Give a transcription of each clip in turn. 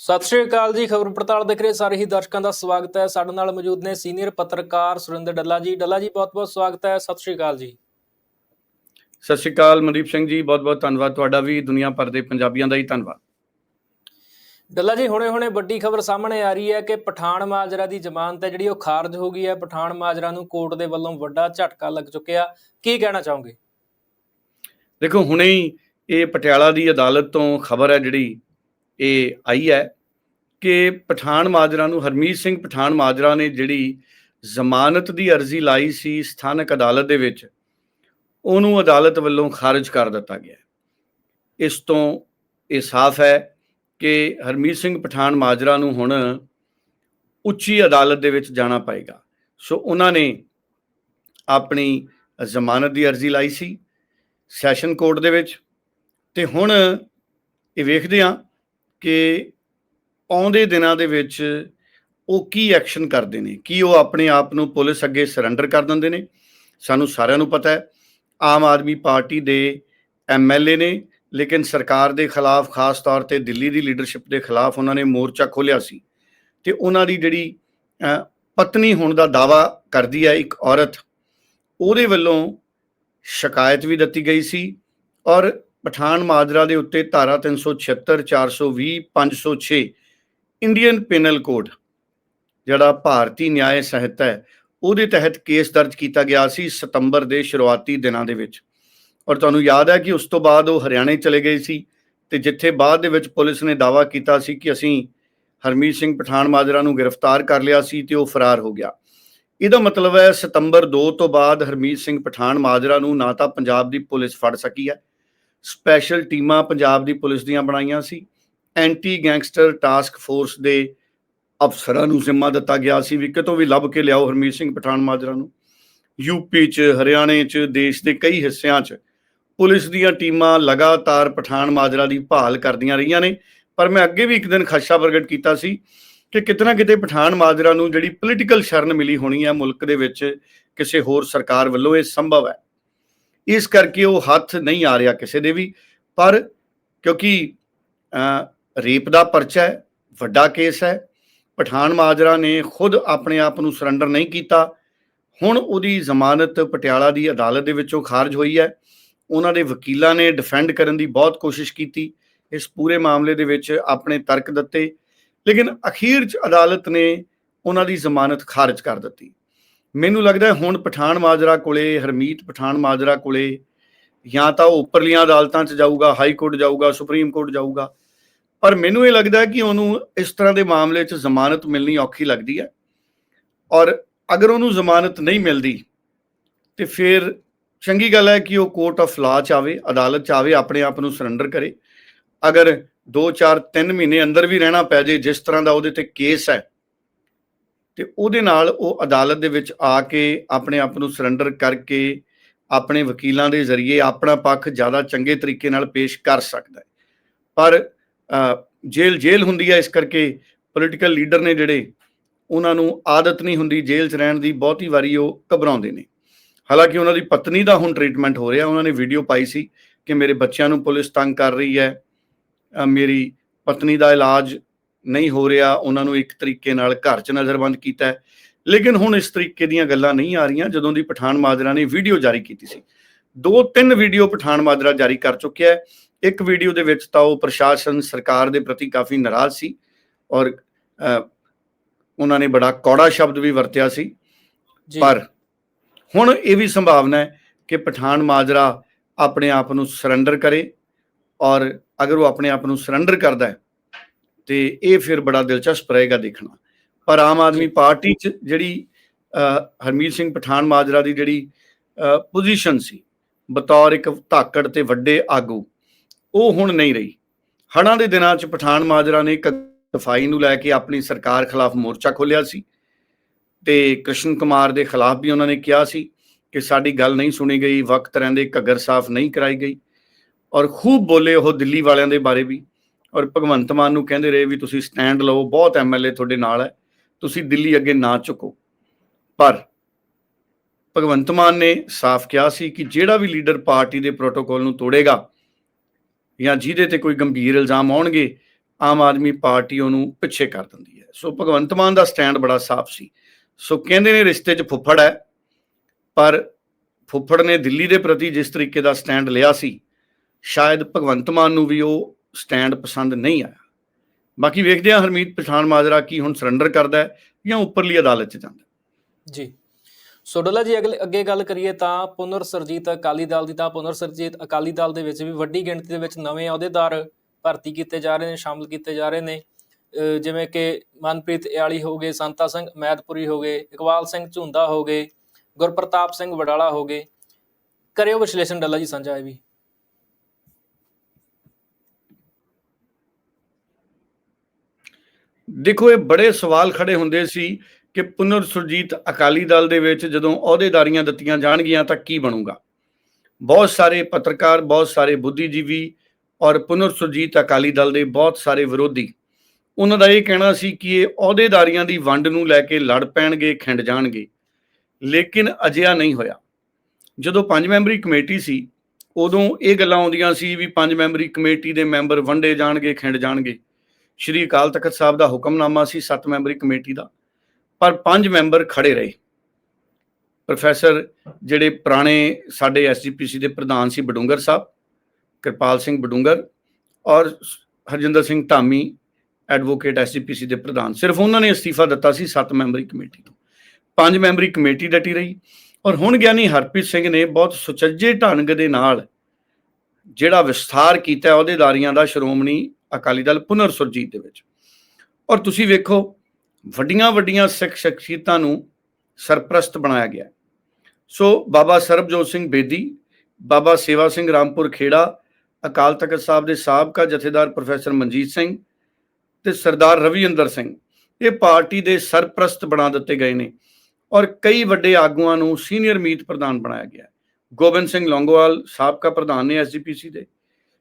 ਸਤਿ ਸ਼੍ਰੀ ਅਕਾਲ ਜੀ ਖਬਰ ਪੜਤਾਲ ਦੇਖ ਰਹੇ ਸਾਰੇ ਹੀ ਦਰਸ਼ਕਾਂ ਦਾ ਸਵਾਗਤ ਹੈ। ਸਾਡੇ ਨਾਲ ਮੌਜੂਦ ਨੇ ਸੀਨੀਅਰ ਪੱਤਰਕਾਰ ਸੁਰਿੰਦਰ ਡੱਲਾ ਜੀ। ਡੱਲਾ ਜੀ ਬਹੁਤ-ਬਹੁਤ ਸਵਾਗਤ ਹੈ। ਸਤਿ ਸ਼੍ਰੀ ਅਕਾਲ ਜੀ। ਸਤਿ ਸ਼੍ਰੀ ਅਕਾਲ ਮਨਦੀਪ ਸਿੰਘ ਜੀ ਬਹੁਤ-ਬਹੁਤ ਧੰਨਵਾਦ। ਤੁਹਾਡਾ ਵੀ ਦੁਨੀਆ ਭਰ ਦੇ ਪੰਜਾਬੀਆਂ ਦਾ ਹੀ ਧੰਨਵਾਦ। ਡੱਲਾ ਜੀ ਹੁਣੇ-ਹੁਣੇ ਵੱਡੀ ਖਬਰ ਸਾਹਮਣੇ ਆ ਰਹੀ ਹੈ ਕਿ ਪਠਾਨ ਮਾਜਰਾ ਦੀ ਜ਼ਮਾਨਤ ਹੈ ਜਿਹੜੀ ਉਹ ਖਾਰਜ ਹੋ ਗਈ ਹੈ। ਪਠਾਨ ਮਾਜਰਾ ਨੂੰ ਕੋਰਟ ਦੇ ਵੱਲੋਂ ਵੱਡਾ ਝਟਕਾ ਲੱਗ ਚੁੱਕਿਆ। ਕੀ ਕਹਿਣਾ ਚਾਹੋਗੇ? ਦੇਖੋ ਹੁਣੇ ਹੀ ਇਹ ਪਟਿਆਲਾ ਦੀ ਅਦਾਲਤ ਤੋਂ ਖਬਰ ਹੈ ਜਿਹੜੀ ਇਹ ਆਈ ਹੈ ਕਿ ਪਠਾਨ ਮਾਜਰਾ ਨੂੰ, ਹਰਮੀਤ ਸਿੰਘ ਪਠਾਨ ਮਾਜਰਾ ਨੇ ਜਿਹੜੀ ਜ਼ਮਾਨਤ ਦੀ ਅਰਜ਼ੀ ਲਾਈ ਸੀ ਸਥਾਨਕ ਅਦਾਲਤ ਦੇ ਵਿੱਚ, ਉਹਨੂੰ ਅਦਾਲਤ ਵੱਲੋਂ ਖਾਰਜ ਕਰ ਦਿੱਤਾ ਗਿਆ ਇਸ ਤੋਂ ਇਹ ਸਾਫ਼ ਹੈ ਕਿ ਹਰਮੀਤ ਸਿੰਘ ਪਠਾਨ ਮਾਜਰਾ ਨੂੰ ਹੁਣ ਉੱਚੀ ਅਦਾਲਤ ਦੇ ਵਿੱਚ ਜਾਣਾ ਪਏਗਾ। ਸੋ ਉਹਨਾਂ ਨੇ ਆਪਣੀ ਜ਼ਮਾਨਤ ਦੀ ਅਰਜ਼ੀ ਲਾਈ ਸੀ ਸੈਸ਼ਨ ਕੋਰਟ ਦੇ ਵਿੱਚ ਤੇ ਹੁਣ ਇਹ ਵੇਖਦੇ ਹਾਂ ਕਿ ਆਉਂਦੇ ਦਿਨਾਂ ਦੇ ਵਿੱਚ ਉਹ ਕੀ ਐਕਸ਼ਨ ਕਰਦੇ ਨੇ? ਕੀ ਉਹ ਆਪਣੇ ਆਪ ਨੂੰ ਪੁਲਿਸ ਅੱਗੇ ਸਰੈਂਡਰ ਕਰ ਦਿੰਦੇ ਨੇ? ਸਾਨੂੰ ਸਾਰਿਆਂ ਨੂੰ ਪਤਾ ਹੈ, ਆਮ ਆਦਮੀ ਪਾਰਟੀ ਦੇ ਐਮਐਲਏ ਨੇ, ਲੇਕਿਨ ਸਰਕਾਰ ਦੇ ਖਿਲਾਫ, ਖਾਸ ਤੌਰ ਤੇ ਦਿੱਲੀ ਦੀ ਲੀਡਰਸ਼ਿਪ ਦੇ ਖਿਲਾਫ ਉਹਨਾਂ ਨੇ ਮੋਰਚਾ ਖੋਲ੍ਹਿਆ ਸੀ। ਤੇ ਉਹਨਾਂ ਦੀ ਜਿਹੜੀ ਪਤਨੀ ਹੋਣ ਦਾ ਦਾਵਾ ਕਰਦੀ ਹੈ ਇੱਕ ਔਰਤ, ਉਹਦੇ ਵੱਲੋਂ ਸ਼ਿਕਾਇਤ ਵੀ ਦਿੱਤੀ ਗਈ ਸੀ ਔਰ ਪਠਾਨ ਮਾਜਰਾ ਦੇ ਉੱਤੇ ਧਾਰਾ 376 420 506 ਇੰਡੀਅਨ ਪੈਨਲ ਕੋਡ ਜਿਹੜਾ ਭਾਰਤੀ ਨਿਆਇ ਸਹਿਤ ਹੈ, ਉਹਦੇ ਤਹਿਤ ਕੇਸ ਦਰਜ ਕੀਤਾ ਗਿਆ ਸੀ ਸਤੰਬਰ ਦੇ ਸ਼ੁਰੂਆਤੀ ਦਿਨਾਂ ਦੇ ਵਿੱਚ। ਔਰ ਤੁਹਾਨੂੰ ਯਾਦ ਹੈ ਕਿ ਉਸ ਤੋਂ ਬਾਅਦ ਉਹ ਹਰਿਆਣੇ ਚਲੇ ਗਏ ਸੀ ਤੇ ਜਿੱਥੇ ਬਾਅਦ ਦੇ ਵਿੱਚ ਪੁਲਿਸ ਨੇ ਦਾਵਾ ਕੀਤਾ ਸੀ ਕਿ ਅਸੀਂ ਹਰਮੀਤ ਸਿੰਘ ਪਠਾਨ ਮਾਜਰਾ ਨੂੰ ਗ੍ਰਿਫਤਾਰ ਕਰ ਲਿਆ ਸੀ ਤੇ ਉਹ ਫਰਾਰ ਹੋ ਗਿਆ। ਇਹਦਾ ਮਤਲਬ ਹੈ ਸਤੰਬਰ 2 ਤੋਂ ਬਾਅਦ ਹਰਮੀਤ ਸਿੰਘ ਪਠਾਨ ਮਾਜਰਾ ਨੂੰ ਨਾ ਤਾਂ ਪੰਜਾਬ ਦੀ ਪੁਲਿਸ ਫੜ ਸਕੀ ਹੈ ਸਪੈਸ਼ਲ ਟੀਮਾਂ ਪੰਜਾਬ ਦੀ ਪੁਲਿਸ ਦੀਆਂ ਬਣਾਈਆਂ ਸੀ। ਐਂਟੀ ਗੈਂਗਸਟਰ ਟਾਸਕ ਫੋਰਸ ਦੇ ਅਫਸਰਾਂ ਨੂੰ ਜ਼ਿੰਮਾ ਦਿੱਤਾ ਗਿਆ ਸੀ। ਵੀ ਕਿਤੋਂ ਵੀ ਲੱਭ ਕੇ ਲਿਆਓ ਹਰਮੀਤ ਸਿੰਘ ਪਠਾਨ ਮਾਜਰਾ ਨੂੰ। ਯੂਪੀ 'ਚ, ਹਰਿਆਣੇ 'ਚ, ਦੇਸ਼ ਦੇ ਕਈ ਹਿੱਸਿਆਂ 'ਚ ਪੁਲਿਸ ਦੀਆਂ ਟੀਮਾਂ ਲਗਾਤਾਰ ਪਠਾਨ ਮਾਜਰਾ ਦੀ ਭਾਲ ਕਰਦੀਆਂ ਰਹੀਆਂ ਨੇ। ਪਰ ਮੈਂ ਅੱਗੇ ਵੀ ਇੱਕ ਦਿਨ ਖਸ਼ਾ ਪ੍ਰਗਟ ਕੀਤਾ ਸੀ ਕਿ ਕਿਤਨਾ ਕਿਤੇ ਪਠਾਨ ਮਾਜਰਾ ਨੂੰ ਜਿਹੜੀ ਪੋਲੀਟੀਕਲ ਸ਼ਰਨ ਮਿਲੀ ਹੋਣੀ ਹੈ ਮੁਲਕ ਦੇ ਵਿੱਚ ਕਿਸੇ ਹੋਰ ਸਰਕਾਰ ਵੱਲੋਂ ਇਹ ਸੰਭਵ ਹੈ। ਇਸ ਕਰਕੇ ਉਹ ਹੱਥ ਨਹੀਂ ਆ ਰਿਹਾ ਕਿਸੇ ਦੇ ਵੀ, ਪਰ ਕਿਉਂਕਿ ਰੇਪ ਦਾ ਪਰਚਾ ਹੈ, ਵੱਡਾ ਕੇਸ ਹੈ, ਪਠਾਨ ਮਾਜਰਾ ਨੇ ਖੁਦ ਆਪਣੇ ਆਪ ਨੂੰ ਸਰੈਂਡਰ ਨਹੀਂ ਕੀਤਾ। ਹੁਣ ਉਹਦੀ ਜ਼ਮਾਨਤ ਪਟਿਆਲਾ ਦੀ ਅਦਾਲਤ ਦੇ ਵਿੱਚੋਂ ਖਾਰਜ ਹੋਈ ਹੈ। ਉਹਨਾਂ ਦੇ ਵਕੀਲਾਂ ਨੇ ਡਿਫੈਂਡ ਕਰਨ ਦੀ ਬਹੁਤ ਕੋਸ਼ਿਸ਼ ਕੀਤੀ। ਇਸ ਪੂਰੇ ਮਾਮਲੇ ਦੇ ਵਿੱਚ ਆਪਣੇ ਤਰਕ ਦਿੱਤੇ। ਲੇਕਿਨ ਅਖੀਰ 'ਚ ਅਦਾਲਤ ਨੇ ਉਹਨਾਂ ਦੀ ਜ਼ਮਾਨਤ ਖਾਰਜ ਕਰ ਦਿੱਤੀ। ਮੈਨੂੰ ਲੱਗਦਾ ਹੁਣ ਪਠਾਨ ਮਾਜਰਾ ਕੋਲੇ, ਹਰਮੀਤ ਪਠਾਨ ਮਾਜਰਾ ਕੋਲੇ, ਜਾਂ ਤਾਂ ਉਹ ਉੱਪਰਲੀਆਂ ਅਦਾਲਤਾਂ 'ਚ ਜਾਊਗਾ, ਹਾਈ ਕੋਰਟ ਜਾਊਗਾ, ਸੁਪਰੀਮ ਕੋਰਟ ਜਾਊਗਾ, ਪਰ ਮੈਨੂੰ ਇਹ ਲੱਗਦਾ ਕਿ ਉਹਨੂੰ ਇਸ ਤਰ੍ਹਾਂ ਦੇ ਮਾਮਲੇ 'ਚ ਜ਼ਮਾਨਤ ਮਿਲਣੀ ਔਖੀ ਲੱਗਦੀ ਹੈ। ਔਰ ਅਗਰ ਉਹਨੂੰ ਜ਼ਮਾਨਤ ਨਹੀਂ ਮਿਲਦੀ, ਤੇ ਫਿਰ ਚੰਗੀ ਗੱਲ ਹੈ ਕਿ ਉਹ ਕੋਰਟ ਆਫ ਲਾ ਚ ਆਵੇ, ਅਦਾਲਤ ਚ ਆਵੇ, ਆਪਣੇ ਆਪ ਨੂੰ ਸਰੈਂਡਰ ਕਰੇ। ਅਗਰ 2 4 3 ਮਹੀਨੇ ਅੰਦਰ ਵੀ ਰਹਿਣਾ ਪੈ ਜੇ, ਜਿਸ ਤਰ੍ਹਾਂ ਦਾ ਉਹਦੇ ਤੇ ਕੇਸ ਹੈ ਤੇ ਉਹਦੇ ਨਾਲ ਉਹ ਅਦਾਲਤ ਦੇ ਵਿੱਚ ਆ ਕੇ ਆਪਣੇ ਆਪ ਨੂੰ ਸਰੈਂਡਰ ਕਰਕੇ ਆਪਣੇ ਵਕੀਲਾਂ ਦੇ ਜ਼ਰੀਏ ਆਪਣਾ ਪੱਖ ਜ਼ਿਆਦਾ ਚੰਗੇ ਤਰੀਕੇ ਨਾਲ ਪੇਸ਼ ਕਰ ਸਕਦਾ ਹੈ। ਪਰ ਜੇਲ੍ਹ ਜੇਲ੍ਹ ਹੁੰਦੀ ਹੈ ਇਸ ਕਰਕੇ ਪੋਲੀਟੀਕਲ ਲੀਡਰ ਨੇ ਜਿਹੜੇ, ਉਹਨਾਂ ਨੂੰ ਆਦਤ ਨਹੀਂ ਹੁੰਦੀ ਜੇਲ੍ਹ 'ਚ ਰਹਿਣ ਦੀ, ਬਹੁਤੀ ਵਾਰੀ ਉਹ ਘਬਰਾਉਂਦੇ ਨੇ। ਹਾਲਾਂਕਿ ਉਹਨਾਂ ਦੀ ਪਤਨੀ ਦਾ ਹੁਣ ਟ੍ਰੀਟਮੈਂਟ ਹੋ ਰਿਹਾ, ਉਹਨਾਂ ਨੇ ਵੀਡੀਓ ਪਾਈ ਸੀ ਕਿ ਮੇਰੇ ਬੱਚਿਆਂ ਨੂੰ ਪੁਲਿਸ ਤੰਗ ਕਰ ਰਹੀ ਹੈ ਮੇਰੀ ਪਤਨੀ ਦਾ ਇਲਾਜ ਨਹੀਂ ਹੋ ਰਿਹਾ ਉਹਨਾਂ ਨੂੰ ਇੱਕ ਤਰੀਕੇ ਨਾਲ ਘਰ 'ਚ ਨਜ਼ਰਬੰਦ ਕੀਤਾ ਲੇਕਿਨ ਹੁਣ ਇਸ ਤਰੀਕੇ ਦੀਆਂ ਗੱਲਾਂ ਨਹੀਂ ਆ ਰਹੀਆਂ ਜਦੋਂ ਦੀ ਪਠਾਨ ਮਾਜਰਾ ਨੇ ਵੀਡੀਓ ਜਾਰੀ ਕੀਤੀ ਸੀ। ਦੋ ਤਿੰਨ ਵੀਡੀਓ ਪਠਾਨ ਮਾਜਰਾ ਜਾਰੀ ਕਰ ਚੁੱਕਿਆ ਹੈ। ਇੱਕ ਵੀਡੀਓ ਦੇ ਵਿੱਚ ਤਾਂ ਉਹ ਪ੍ਰਸ਼ਾਸਨ ਸਰਕਾਰ ਦੇ ਪ੍ਰਤੀ ਕਾਫੀ ਨਾਰਾਜ਼ ਸੀ ਔਰ ਉਹਨਾਂ ਨੇ ਬੜਾ ਕੌੜਾ ਸ਼ਬਦ ਵੀ ਵਰਤਿਆ ਸੀ। ਪਰ ਹੁਣ ਇਹ ਵੀ ਸੰਭਾਵਨਾ ਹੈ ਕਿ ਪਠਾਨ ਮਾਜਰਾ ਆਪਣੇ ਆਪ ਨੂੰ ਸਰੈਂਡਰ ਕਰੇ ਔਰ ਅਗਰ ਉਹ ਆਪਣੇ ਆਪ ਨੂੰ ਸਰੈਂਡਰ ਕਰਦਾ ਹੈ ਤੇ ਇਹ ਫਿਰ ਬੜਾ ਦਿਲਚਸਪ ਰਹੇਗਾ ਦੇਖਣਾ। ਪਰ ਆਮ ਆਦਮੀ ਪਾਰਟੀ 'ਚ ਜਿਹੜੀ ਹਰਮੀਤ ਸਿੰਘ ਪਠਾਨ ਮਾਜਰਾ ਦੀ ਜਿਹੜੀ ਪੋਜੀਸ਼ਨ ਸੀ ਬਤੌਰ ਇੱਕ ਧਾਕੜ ਤੇ ਵੱਡੇ ਆਗੂ ਉਹ ਹੁਣ ਨਹੀਂ ਰਹੀ। ਹੜ੍ਹਾਂ ਦੇ ਦਿਨਾਂ 'ਚ ਪਠਾਨ ਮਾਜਰਾ ਨੇ ਸਫ਼ਾਈ ਨੂੰ ਲੈ ਕੇ ਆਪਣੀ ਸਰਕਾਰ ਖਿਲਾਫ ਮੋਰਚਾ ਖੋਲ੍ਹਿਆ ਸੀ ਤੇ ਕ੍ਰਿਸ਼ਨ ਕੁਮਾਰ ਦੇ ਖਿਲਾਫ ਵੀ ਉਹਨਾਂ ਨੇ ਕਿਹਾ ਸੀ ਕਿ ਸਾਡੀ ਗੱਲ ਨਹੀਂ ਸੁਣੀ ਗਈ ਵਕਤ ਰਹਿੰਦੇ ਘੱਗਰ ਸਾਫ਼ ਨਹੀਂ ਕਰਾਈ ਗਈ। ਔਰ ਖੂਬ ਬੋਲੇ ਉਹ ਦਿੱਲੀ ਵਾਲਿਆਂ ਦੇ ਬਾਰੇ ਵੀ। ਔਰ ਭਗਵੰਤ ਮਾਨ ਨੂੰ ਕਹਿੰਦੇ ਰਹੇ ਵੀ ਤੁਸੀਂ ਸਟੈਂਡ ਲਓ ਬਹੁਤ ਐਮਐਲਏ ਤੁਹਾਡੇ ਨਾਲ ਹੈ, ਤੁਸੀਂ ਦਿੱਲੀ ਅੱਗੇ ਨਾ ਝੁਕੋ। ਪਰ ਭਗਵੰਤ ਮਾਨ ਨੇ ਸਾਫ਼ ਕਿਹਾ ਸੀ ਕਿ ਜਿਹੜਾ ਵੀ ਲੀਡਰ ਪਾਰਟੀ ਦੇ ਪ੍ਰੋਟੋਕੋਲ ਨੂੰ ਤੋੜੇਗਾ ਜਾਂ ਜਿਹਦੇ ਤੇ ਕੋਈ ਗੰਭੀਰ ਇਲਜ਼ਾਮ ਆਉਣਗੇ, ਆਮ ਆਦਮੀ ਪਾਰਟੀ ਉਹਨੂੰ ਪਿੱਛੇ ਕਰ ਦਿੰਦੀ ਹੈ। ਸੋ ਭਗਵੰਤ ਮਾਨ ਦਾ ਸਟੈਂਡ ਬੜਾ ਸਾਫ਼ ਸੀ। ਸੋ ਕਹਿੰਦੇ ਨੇ ਰਿਸ਼ਤੇ 'ਚ ਫੁੱਫੜ ਹੈ, ਪਰ ਫੁੱਫੜ ਨੇ ਦਿੱਲੀ ਦੇ ਪ੍ਰਤੀ ਜਿਸ ਤਰੀਕੇ ਦਾ ਸਟੈਂਡ ਲਿਆ ਸੀ, ਸ਼ਾਇਦ ਭਗਵੰਤ ਮਾਨ ਨੂੰ ਵੀ ਉਹ ਸਟੈਂਡ ਪਸੰਦ ਨਹੀਂ ਆਇਆ। ਬਾਕੀ ਵੇਖਦੇ ਹਾਂ ਹਰਮੀਤ ਪਛਾਣ ਮਾਜਰਾ ਕੀ ਹੁਣ ਸਰੈਂਡਰ ਕਰਦਾ ਹੈ ਜਾਂ ਉੱਪਰਲੀ ਅਦਾਲਤ 'ਚ ਜਾਂਦਾ ਜੀ। ਸੋ ਡੱਲਾ ਜੀ, ਅਗਲੇ ਅੱਗੇ ਗੱਲ ਕਰੀਏ ਤਾਂ ਪੁਨਰ ਸਰਜੀਤ ਅਕਾਲੀ ਦਲ ਦੀ, ਤਾਂ ਪੁਨਰ ਸਰਜੀਤ ਅਕਾਲੀ ਦਲ ਦੇ ਵਿੱਚ ਵੀ ਵੱਡੀ ਗਿਣਤੀ ਦੇ ਵਿੱਚ ਨਵੇਂ ਅਹੁਦੇਦਾਰ ਭਰਤੀ ਕੀਤੇ ਜਾ ਰਹੇ ਨੇ, ਸ਼ਾਮਲ ਕੀਤੇ ਜਾ ਰਹੇ ਨੇ। ਜਿਵੇਂ ਕਿ ਮਨਪ੍ਰੀਤ ਇਆਲੀ ਹੋ ਗਏ, ਸੰਤਾ ਸਿੰਘ ਮੈਦਪੁਰੀ ਹੋ ਗਏ, ਇਕਬਾਲ ਸਿੰਘ ਝੁੰਦਾ ਹੋ ਗਏ, ਗੁਰਪ੍ਰਤਾਪ ਸਿੰਘ ਵਡਾਲਾ ਹੋ ਗਏ। ਕਰਿਓ ਵਿਸ਼ਲੇਸ਼ਣ ਡੱਲਾ ਜੀ, ਸਾਂਝਾ ਇਹ ਵੀ। ਦੇਖੋ, ਇਹ ਬੜੇ ਸਵਾਲ ਖੜੇ ਹੁੰਦੇ ਸੀ ਕਿ ਪੁਨਰ ਸੁਰਜੀਤ ਅਕਾਲੀ ਦਲ ਦੇ ਵਿੱਚ ਜਦੋਂ ਅਹੁਦੇਦਾਰੀਆਂ ਦਿੱਤੀਆਂ ਜਾਣਗੀਆਂ ਤਾਂ ਕੀ ਬਣੂਗਾ? ਬਹੁਤ ਸਾਰੇ ਪੱਤਰਕਾਰ, ਬਹੁਤ ਸਾਰੇ ਬੁੱਧੀਜੀਵੀ ਔਰ ਪੁਨਰ ਸੁਰਜੀਤ ਅਕਾਲੀ ਦਲ ਦੇ ਬਹੁਤ ਸਾਰੇ ਵਿਰੋਧੀ, ਉਹਨਾਂ ਦਾ ਇਹ ਕਹਿਣਾ ਸੀ ਕਿ ਇਹ ਅਹੁਦੇਦਾਰੀਆਂ ਦੀ ਵੰਡ ਨੂੰ ਲੈ ਕੇ ਲੜ ਪੈਣਗੇ, ਖਿੰਡ ਜਾਣਗੇ, ਲੇਕਿਨ ਅਜਿਹਾ ਨਹੀਂ ਹੋਇਆ। ਜਦੋਂ ਪੰਜ ਮੈਂਬਰੀ ਕਮੇਟੀ ਸੀ, ਉਦੋਂ ਇਹ ਗੱਲਾਂ ਆਉਂਦੀਆਂ ਸੀ ਵੀ ਪੰਜ ਮੈਂਬਰੀ ਕਮੇਟੀ ਦੇ ਮੈਂਬਰ ਵੰਡੇ ਜਾਣਗੇ, ਖਿੰਡ ਜਾਣਗੇ। ਸ਼੍ਰੀ ਅਕਾਲ ਤਖਤ ਸਾਹਿਬ ਦਾ ਹੁਕਮਨਾਮਾ ਸੀ, ਸੱਤ ਮੈਂਬਰੀ ਕਮੇਟੀ ਦਾ, ਪਰ ਪੰਜ ਮੈਂਬਰ ਖੜੇ ਰਹੇ। ਪ੍ਰੋਫੈਸਰ ਜਿਹੜੇ ਪੁਰਾਣੇ ਸਾਡੇ ਐਸਜੀਪੀਸੀ ਦੇ ਪ੍ਰਧਾਨ ਸੀ, ਬਡੂੰਗਰ ਸਾਹਿਬ, ਕਿਰਪਾਲ ਸਿੰਘ ਬਡੂੰਗਰ ਔਰ ਹਰਜਿੰਦਰ ਸਿੰਘ ਧਾਮੀ, ਐਡਵੋਕੇਟ ਐਸਜੀਪੀਸੀ ਦੇ ਪ੍ਰਧਾਨ। ਸਿਰਫ ਉਹਨਾਂ ਨੇ ਅਸਤੀਫਾ ਦਿੱਤਾ ਸੀ ਸੱਤ ਮੈਂਬਰੀ ਕਮੇਟੀ ਤੋਂ। ਪੰਜ ਮੈਂਬਰੀ ਕਮੇਟੀ ਡਟੀ ਰਹੀ ਔਰ ਹੁਣ ਗਿਆਨੀ ਹਰਪ੍ਰੀਤ ਸਿੰਘ ਨੇ ਬਹੁਤ ਸੁਚੱਜੇ ਢੰਗ ਦੇ ਨਾਲ ਜਿਹੜਾ ਵਿਸਥਾਰ ਕੀਤਾ, ਅਹੁਦੇਦਾਰੀਆਂ ਦਾ ਸ਼੍ਰੋਮਣੀ ਅਕਾਲੀ ਦਲ ਪੁਨਰ ਸੁਰਜੀਤ ਦੇ ਵਿੱਚ। ਔਰ ਤੁਸੀਂ ਵੇਖੋ, ਵੱਡੀਆਂ ਵੱਡੀਆਂ ਸਿੱਖ ਸ਼ਖਸੀਅਤਾਂ ਨੂੰ ਸਰਪ੍ਰਸਤ ਬਣਾਇਆ ਗਿਆ। ਸੋ ਬਾਬਾ ਸਰਬਜੋਤ ਸਿੰਘ ਬੇਦੀ, ਬਾਬਾ ਸੇਵਾ ਸਿੰਘ ਰਾਮਪੁਰ ਖੇੜਾ, ਅਕਾਲ ਤਖਤ ਸਾਹਿਬ ਦੇ ਸਾਬਕਾ ਜਥੇਦਾਰ ਪ੍ਰੋਫੈਸਰ ਮਨਜੀਤ ਸਿੰਘ ਤੇ ਸਰਦਾਰ ਰਵਿੰਦਰ ਸਿੰਘ, ਇਹ ਪਾਰਟੀ ਦੇ ਸਰਪ੍ਰਸਤ ਬਣਾ ਦਿੱਤੇ ਗਏ ਨੇ। ਔਰ ਕਈ ਵੱਡੇ ਆਗੂਆਂ ਨੂੰ ਸੀਨੀਅਰ ਮੀਤ ਪ੍ਰਧਾਨ ਬਣਾਇਆ ਗਿਆ। ਗੋਬਿੰਦ ਸਿੰਘ ਲੌਂਗੋਵਾਲ ਸਾਬਕਾ ਪ੍ਰਧਾਨ ਨੇ ਐਸਜੀਪੀਸੀ ਦੇ।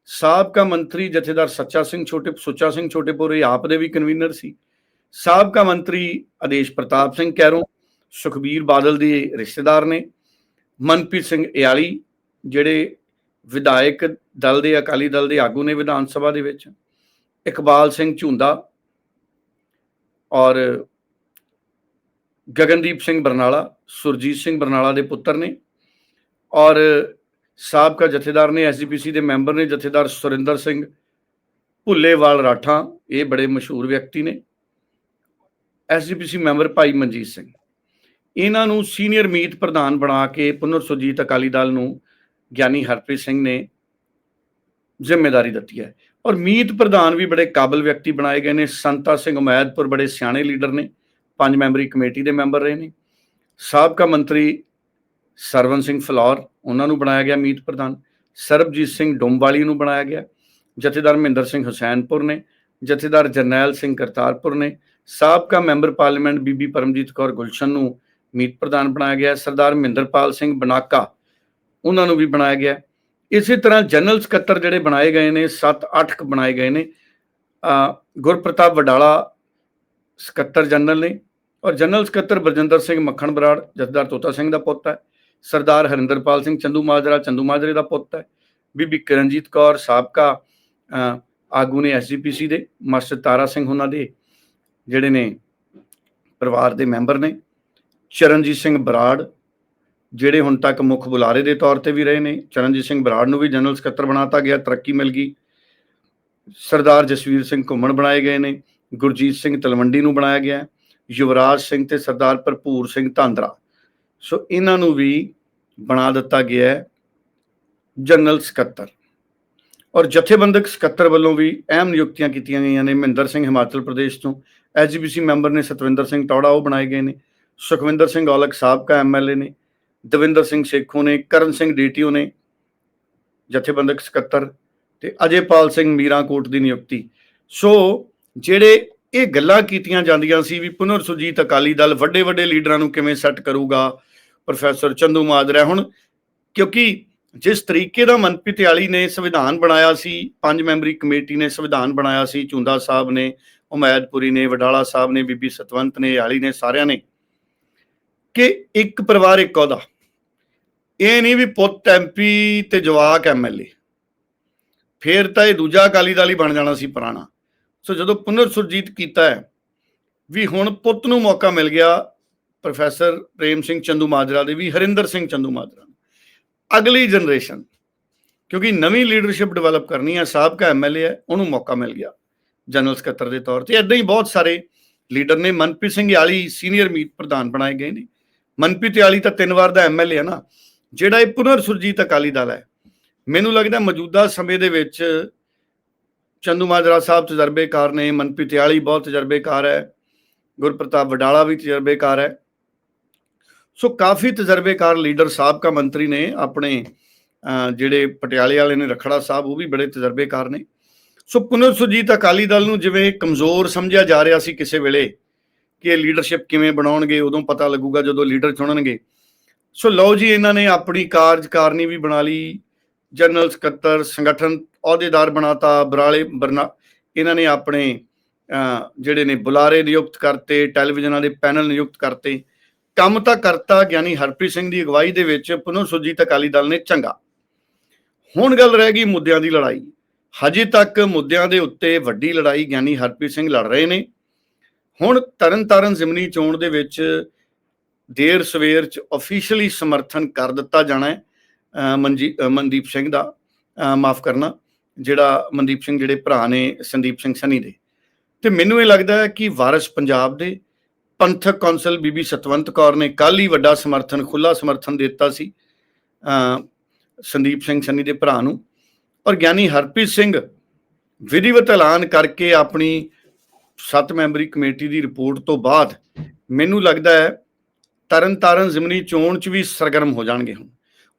ਸਾਬਕਾ ਮੰਤਰੀ ਜਥੇਦਾਰ ਸੱਚਾ ਸਿੰਘ ਛੋਟੇ ਸੁੱਚਾ ਸਿੰਘ ਛੋਟੇਪੁਰ ਆਪ ਦੇ ਵੀ ਕਨਵੀਨਰ ਸੀ। ਸਾਬਕਾ ਮੰਤਰੀ ਆਦੇਸ਼ ਪ੍ਰਤਾਪ ਸਿੰਘ ਕੈਰੋਂ, ਸੁਖਬੀਰ ਬਾਦਲ ਦੇ ਰਿਸ਼ਤੇਦਾਰ ਨੇ, ਮਨਪ੍ਰੀਤ ਸਿੰਘ ਇਆਲੀ, ਜਿਹੜੇ ਵਿਧਾਇਕ ਦਲ ਦੇ, ਅਕਾਲੀ ਦਲ ਦੇ ਆਗੂ ਨੇ ਵਿਧਾਨ ਸਭਾ ਦੇ ਵਿੱਚ, ਇਕਬਾਲ ਸਿੰਘ ਝੁੰਦਾ ਔਰ ਗਗਨਦੀਪ ਸਿੰਘ ਬਰਨਾਲਾ, ਸੁਰਜੀਤ ਸਿੰਘ ਬਰਨਾਲਾ ਦੇ ਪੁੱਤਰ ਨੇ ਔਰ ਸਾਬਕਾ ਜਥੇਦਾਰ ਨੇ ਐਸਜੀਪੀਸੀ ਦੇ ਮੈਂਬਰ ਨੇ ਜਥੇਦਾਰ ਸੁਰਿੰਦਰ ਸਿੰਘ, ਭੁੱਲੇਵਾਲ ਰਾਠਾਂ, ਇਹ ਬੜੇ ਮਸ਼ਹੂਰ ਵਿਅਕਤੀ ਨੇ। ਐਸਜੀਪੀਸੀ ਮੈਂਬਰ ਭਾਈ ਮਨਜੀਤ ਸਿੰਘ। ਇਹਨਾਂ ਨੂੰ ਸੀਨੀਅਰ ਮੀਤ ਪ੍ਰਧਾਨ ਬਣਾ ਕੇ ਪੁਨਰ ਸੁਰਜੀਤ ਅਕਾਲੀ ਦਲ ਨੂੰ ਗਿਆਨੀ ਹਰਪ੍ਰੀਤ ਸਿੰਘ ਨੇ ਜ਼ਿੰਮੇਵਾਰੀ ਦਿੱਤੀ ਹੈ। ਔਰ ਮੀਤ ਪ੍ਰਧਾਨ ਵੀ ਬੜੇ ਕਾਬਲ ਵਿਅਕਤੀ ਬਣਾਏ ਗਏ ਨੇ। ਸੰਤਾ ਸਿੰਘ ਉਮੈਦਪੁਰ ਬੜੇ ਸਿਆਣੇ ਲੀਡਰ ਨੇ। ਪੰਜ ਮੈਂਬਰੀ ਕਮੇਟੀ ਦੇ ਮੈਂਬਰ ਰਹੇ ਨੇ। ਸਾਬਕਾ ਮੰਤਰੀ ਸਰਵਨ ਸਿੰਘ ਫਲੌਰ, ਉਹਨਾਂ ਨੂੰ ਬਣਾਇਆ ਗਿਆ ਮੀਤ ਪ੍ਰਧਾਨ। ਸਰਬਜੀਤ ਸਿੰਘ ਡੋਂਬਾਲੀ ਨੂੰ ਬਣਾਇਆ ਗਿਆ। ਜਥੇਦਾਰ ਮਹਿੰਦਰ ਸਿੰਘ ਹੁਸੈਨਪੁਰ ਨੇ। ਜਥੇਦਾਰ ਜਰਨੈਲ ਸਿੰਘ ਕਰਤਾਰਪੁਰ ਨੇ। ਸਾਬਕਾ ਮੈਂਬਰ ਪਾਰਲੀਮੈਂਟ ਬੀਬੀ ਪਰਮਜੀਤ ਕੌਰ ਗੁਲਸ਼ਨ ਨੂੰ ਮੀਤ ਪ੍ਰਧਾਨ ਬਣਾਇਆ ਗਿਆ। ਸਰਦਾਰ ਮਹਿੰਦਰਪਾਲ ਸਿੰਘ ਬਨਾਕਾ, ਉਹਨਾਂ ਨੂੰ ਵੀ ਬਣਾਇਆ ਗਿਆ। ਇਸੇ ਤਰ੍ਹਾਂ ਜਨਰਲ ਸਕੱਤਰ ਜਿਹੜੇ ਬਣਾਏ ਗਏ ਨੇ 7-8 ਕ ਬਣਾਏ ਗਏ ਨੇ। ਗੁਰਪ੍ਰਤਾਪ ਵਡਾਲਾ ਸਕੱਤਰ ਜਨਰਲ ਨੇ ਔਰ ਜਨਰਲ ਸਕੱਤਰ ਬਰਜਿੰਦਰ ਸਿੰਘ ਮੱਖਣ ਬਰਾੜ, ਜਥੇਦਾਰ ਤੋਤਾ ਸਿੰਘ ਦਾ ਪੁੱਤ ਹੈ। ਸਰਦਾਰ ਹਰਿੰਦਰਪਾਲ ਸਿੰਘ ਚੰਦੂ ਮਾਜਰਾ, ਚੰਦੂ ਮਾਜਰੇ ਦਾ ਪੁੱਤ ਹੈ। ਬੀਬੀ ਕਿਰਨਜੀਤ ਕੌਰ ਸਾਬਕਾ ਆਗੂ ਨੇ ਐਸਜੀਪੀਸੀ ਦੇ, ਮਾਸਟਰ ਤਾਰਾ ਸਿੰਘ ਉਹਨਾਂ ਦੇ, ਜਿਹੜੇ ਨੇ ਪਰਿਵਾਰ ਦੇ ਮੈਂਬਰ ਨੇ। ਚਰਨਜੀਤ ਸਿੰਘ ਬਰਾੜ, ਜਿਹੜੇ ਹੁਣ ਤੱਕ ਮੁੱਖ ਬੁਲਾਰੇ ਦੇ ਤੌਰ ਤੇ ਵੀ ਰਹੇ ਨੇ। ਚਰਨਜੀਤ ਸਿੰਘ ਬਰਾੜ ਨੂੰ ਵੀ ਜਨਰਲ ਸਕੱਤਰ ਬਣਾਤਾ ਗਿਆ, ਤਰੱਕੀ ਮਿਲ ਗਈ। ਸਰਦਾਰ ਜਸਵੀਰ ਸਿੰਘ ਘੁੰਮਣ ਬਣਾਏ ਗਏ ਨੇ। ਗੁਰਜੀਤ ਸਿੰਘ ਤਲਵੰਡੀ ਨੂੰ ਬਣਾਇਆ ਗਿਆ। ਯੁਵਰਾਜ ਸਿੰਘ ਤੇ ਸਰਦਾਰ ਭਰਪੂਰ ਸਿੰਘ ਧਾਂਦਰਾ। ਸੋ ਇਹਨਾਂ ਨੂੰ ਵੀ ਬਣਾ ਦਿੱਤਾ ਗਿਆ ਹੈ ਜਨਰਲ ਸਕੱਤਰ। ਔਰ ਜਥੇਬੰਦਕ ਸਕੱਤਰ ਵੱਲੋਂ ਵੀ ਅਹਿਮ ਨਿਯੁਕਤੀਆਂ ਕੀਤੀਆਂ ਗਈਆਂ ਨੇ ਮਹਿੰਦਰ ਸਿੰਘ ਹਿਮਾਚਲ ਪ੍ਰਦੇਸ਼ ਤੋਂ। ਐਸਜੀਪੀਸੀ ਮੈਂਬਰ ਨੇ ਸਤਵਿੰਦਰ ਸਿੰਘ ਟੌੜਾ ਉਹ ਬਣਾਏ ਗਏ ਨੇ। ਸੁਖਵਿੰਦਰ ਸਿੰਘ ਔਲਖ ਸਾਬਕਾ ਐਮਐਲਏ ਨੇ। ਦਵਿੰਦਰ ਸਿੰਘ ਸੇਖੋਂ ਨੇ, ਕਰਨ ਸਿੰਘ ਡੀਟੀਓ ਨੇ ਜਥੇਬੰਦਕ ਸਕੱਤਰ ਤੇ ਅਜੇਪਾਲ ਸਿੰਘ ਮੀਰਾਂਕੋਟ ਦੀ ਨਿਯੁਕਤੀ। ਸੋ ਜਿਹੜੇ ਇਹ ਗੱਲਾਂ ਕੀਤੀਆਂ ਜਾਂਦੀਆਂ ਸੀ ਵੀ ਪੁਨਰ ਸੁਰਜੀਤ ਅਕਾਲੀ ਦਲ ਵੱਡੇ ਵੱਡੇ ਲੀਡਰਾਂ ਨੂੰ ਕਿਵੇਂ ਸੈੱਟ ਕਰੂਗਾ? ਪ੍ਰੋਫੈਸਰ ਚੰਦੂ ਮਾਜਰਾ ਹੁਣ, ਕਿਉਂਕਿ ਜਿਸ ਤਰੀਕੇ ਦਾ ਮਨਪ੍ਰੀਤ ਆਲੀ ਨੇ ਸੰਵਿਧਾਨ ਬਣਾਇਆ ਸੀ, ਪੰਜ ਮੈਂਬਰੀ ਕਮੇਟੀ ਨੇ ਸੰਵਿਧਾਨ ਬਣਾਇਆ ਸੀ, ਚੁੰਦਾ ਸਾਹਿਬ ਨੇ ਉਮੈਦਪੁਰੀ ਨੇ, ਵਡਾਲਾ ਸਾਹਿਬ ਨੇ, ਬੀਬੀ ਸਤਵੰਤ ਨੇ ਆਲੀ ਨੇ, ਸਾਰਿਆਂ ਨੇ, ਕਿ ਇੱਕ ਪਰਿਵਾਰ ਇੱਕ ਉਹਦਾ ਇਹ ਨਹੀਂ ਵੀ ਪੁੱਤ ਐਮਪੀ ਤੇ ਜਵਾਕ ਐਮਐਲਏ ਫੇਰ ਤਾਂ ਇਹ ਦੂਜਾ ਅਕਾਲੀ ਦਲ ਹੀ ਬਣ ਜਾਣਾ ਸੀ ਪੁਰਾਣਾ। ਸੋ ਜਦੋਂ ਪੁਨਰ ਸੁਰਜੀਤ ਕੀਤਾ ਹੈ, ਵੀ ਹੁਣ ਪੁੱਤ ਨੂੰ ਮੌਕਾ ਮਿਲ ਗਿਆ ਪ੍ਰੋਫੈਸਰ ਪ੍ਰੇਮ ਸਿੰਘ ਚੰਦੂ ਮਾਜਰਾ ਦੇ, ਵੀ ਹਰਿੰਦਰ ਸਿੰਘ ਚੰਦੂ ਮਾਜਰਾ ਅਗਲੀ ਜਨਰੇਸ਼ਨ, ਕਿਉਂਕਿ ਨਵੀਂ ਲੀਡਰਸ਼ਿਪ ਡਿਵੈਲਪ ਕਰਨੀ ਹੈ, ਸਾਬਕਾ ਐਮਐਲਏ ਹੈ, ਉਹਨੂੰ ਮੌਕਾ ਮਿਲ ਗਿਆ ਜਨਰਲ ਸਕੱਤਰ ਦੇ ਤੌਰ ਤੇ। ਇਦਾਂ ਹੀ ਬਹੁਤ ਸਾਰੇ ਲੀਡਰ ਨੇ, ਮਨਪ੍ਰੀਤ ਸਿੰਘ ਯਾਲੀ ਸੀਨੀਅਰ ਮੀਤ ਪ੍ਰਧਾਨ ਬਣਾਏ ਗਏ ਨੇ। ਮਨਪ੍ਰੀਤ ਯਾਲੀ ਤਾਂ ਤਿੰਨ ਵਾਰ ਦਾ ਐਮਐਲਏ ਹੈ ਨਾ, ਜਿਹੜਾ ਇਹ ਪੁਨਰ ਸੁਰਜੀਤ ਅਕਾਲੀ ਦਲ ਹੈ। ਮੈਨੂੰ ਲੱਗਦਾ ਮੌਜੂਦਾ ਸਮੇਂ ਦੇ ਵਿੱਚ ਚੰਦੂ ਮਾਜਰਾ ਸਾਹਿਬ ਤਜਰਬੇਕਾਰ ਨੇ, ਮਨਪ੍ਰੀਤ ਯਾਲੀ ਬਹੁਤ ਤਜਰਬੇਕਾਰ ਹੈ, ਗੁਰਪ੍ਰਤਾਪ ਵਡਾਲਾ ਵੀ ਤਜਰਬੇਕਾਰ ਹੈ। ਸੋ ਕਾਫੀ ਤਜਰਬੇਕਾਰ ਲੀਡਰ ਸਾਬਕਾ ਮੰਤਰੀ ਨੇ ਆਪਣੇ ਜਿਹੜੇ ਪਟਿਆਲੇ ਵਾਲੇ ਨੇ, ਰਖੜਾ ਸਾਹਿਬ, ਉਹ ਵੀ ਬੜੇ ਤਜਰਬੇਕਾਰ ਨੇ। ਸੋ ਪੁਨਰ ਸੁਰਜੀਤ ਅਕਾਲੀ ਦਲ ਨੂੰ ਜਿਵੇਂ ਕਮਜ਼ੋਰ ਸਮਝਿਆ ਜਾ ਰਿਹਾ ਸੀ ਕਿਸੇ ਵੇਲੇ ਕਿ ਇਹ ਲੀਡਰਸ਼ਿਪ ਕਿਵੇਂ ਬਣਾਉਣਗੇ, ਉਦੋਂ ਪਤਾ ਲੱਗੂਗਾ ਜਦੋਂ ਲੀਡਰ ਚੁਣਨਗੇ। ਸੋ ਲਓ ਜੀ, ਇਹਨਾਂ ਨੇ ਆਪਣੀ ਕਾਰਜਕਾਰਨੀ ਵੀ ਬਣਾ ਲਈ, ਜਨਰਲ ਸਕੱਤਰ, ਸੰਗਠਨ ਅਹੁਦੇਦਾਰ ਬਣਾਤਾ, ਬਰਾਲੇ ਬਰਨਾ, ਇਹਨਾਂ ਨੇ ਆਪਣੇ ਜਿਹੜੇ ਨੇ ਬੁਲਾਰੇ ਨਿਯੁਕਤ ਕਰਤੇ, ਟੈਲੀਵਿਜ਼ਨਾਂ ਦੇ ਪੈਨਲ ਨਿਯੁਕਤ ਕਰਤੇ। ਕੰਮ ਤਾਂ ਕਰਤਾ ਗਿਆਨੀ ਹਰਪ੍ਰੀਤ ਸਿੰਘ ਦੀ ਅਗਵਾਈ ਦੇ ਵਿੱਚ, ਪੁਨਰ ਸੁਰਜੀਤ ਅਕਾਲੀ ਦਲ ਨੇ ਚੰਗਾ। ਹੁਣ ਗੱਲ ਰਹਿ ਗਈ ਮੁੱਦਿਆਂ ਦੀ ਲੜਾਈ। ਹਜੇ ਤੱਕ ਮੁੱਦਿਆਂ ਦੇ ਉੱਤੇ ਵੱਡੀ ਲੜਾਈ ਗਿਆਨੀ ਹਰਪ੍ਰੀਤ ਸਿੰਘ ਲੜ ਰਹੇ ਨੇ। ਹੁਣ ਤਰਨਤਾਰਨ ਜ਼ਿਮਨੀ ਚੋਣ ਦੇ ਵਿੱਚ ਦੇਰ ਸਵੇਰ ਚ ਅਫੀਸ਼ੀਅਲੀ ਸਮਰਥਨ ਕਰ ਦਿੱਤਾ ਜਾਣਾ ਹੈ ਮਨਜੀ ਮਨਦੀਪ ਸਿੰਘ ਦਾ ਮਾਫ ਕਰਨਾ। ਜਿਹੜਾ ਮਨਦੀਪ ਸਿੰਘ, ਜਿਹੜੇ ਭਰਾ ਨੇ ਸੰਦੀਪ ਸਿੰਘ ਸਨੀ ਦੇ। ਤੇ ਮੈਨੂੰ ਇਹ ਲੱਗਦਾ ਹੈ ਕਿ ਵਾਰਿਸ ਪੰਜਾਬ ਦੇ ਪੰਥਕ ਕੌਂਸਲ ਬੀਬੀ ਸਤਵੰਤ ਕੌਰ ਨੇ ਕੱਲ ਹੀ ਵੱਡਾ ਸਮਰਥਨ ਖੁੱਲਾ ਸਮਰਥਨ ਦਿੱਤਾ ਸੀ ਸੰਦੀਪ ਸਿੰਘ ਸੰਨੀ ਦੇ ਭਰਾ ਨੂੰ। ਔਰ ਗਿਆਨੀ ਹਰਪ੍ਰੀਤ ਸਿੰਘ ਵਿਧੀਵਤ ਐਲਾਨ ਕਰਕੇ ਆਪਣੀ ਸੱਤ ਮੈਂਬਰੀ ਕਮੇਟੀ ਦੀ ਰਿਪੋਰਟ ਤੋਂ ਬਾਅਦ ਮੈਨੂੰ ਲੱਗਦਾ ਹੈ ਤਰਨਤਾਰਨ ਜ਼ਿਮਨੀ ਚੋਣ ਚ ਵੀ ਸਰਗਰਮ ਹੋ ਜਾਣਗੇ ਹੁਣ।